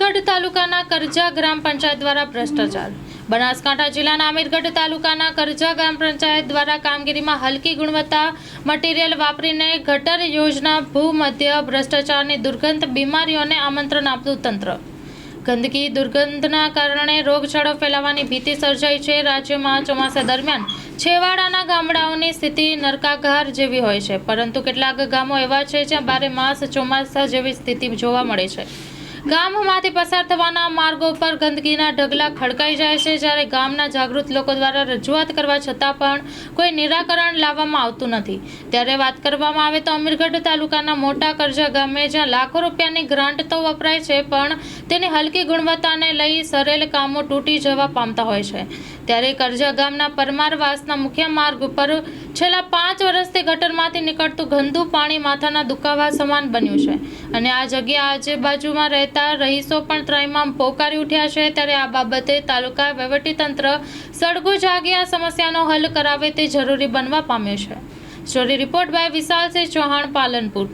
અમીરગઢ તાલુકાના કરજા ગ્રામ પંચાયત દ્વારા ભ્રષ્ટાચાર. બનાસકાંઠા જિલ્લાના અમીરગઢ તાલુકાના કરજા ગ્રામ પંચાયત દ્વારા કામગીરીમાં હલકી ગુણવત્તા, મટીરીયલ વાપરીને ગટર યોજના ભૂમધ્ય ભ્રષ્ટાચારની દુર્ગંધ, બીમારીઓને આમંત્રણ આપતું તંત્ર. ગંદકી, દુર્ગંધના કારણે રોગચાળો ફેલાવાની ભીતિ સર્જાઈ છે. રાજ્યમાં ચોમાસા દરમિયાન છેવાડાના ગામડાઓની સ્થિતિ નરકાગાર જેવી હોય છે. પરંતુ કેટલાક ગામો એવા છે જ્યાં બારે માસ ચોમાસા જેવી સ્થિતિ જોવા મળે છે. ગામમાંથી પસાર થવાના માર્ગો પર ગંદકીના ઢગલા ખડકાઈ જાય છે જ્યારે ગામના જાગૃત લોકો દ્વારા રજૂઆત કરવા છતાં પણ કોઈ નિરાકરણ લાવવામાં આવતું નથી. ત્યારે વાત કરવામાં આવે તો અમીરગઢ તાલુકાના મોટા કરજા ગામે જ્યાં લાખો રૂપિયાની ગ્રાન્ટ તો વપરાય છે, પણ તેની હલકી ગુણવત્તાને લઈ સરેલ કામો તૂટી જવા પામતા હોય છે. ત્યારે કરજા ગામના પરમારવાસના મુખ્ય માર્ગ ઉપર છેલ્લા પાંચ વર્ષથી ગટરમાંથી નીકળતું ગંદુ પાણી માથાના દુખાવા સમાન બન્યું છે. અને આ જગ્યા આજુબાજુમાં રહેતા રહીશો પણ ત્રયમામ પોકારી ઉઠ્યા છે. ત્યારે આ બાબતે તાલુકા વહીવટીતંત્ર સળગુ જાગી આ સમસ્યાનો હલ કરાવે તે જરૂરી બનવા પામ્યો છે. Story report by Vishalsinh Chauhan Palanpur.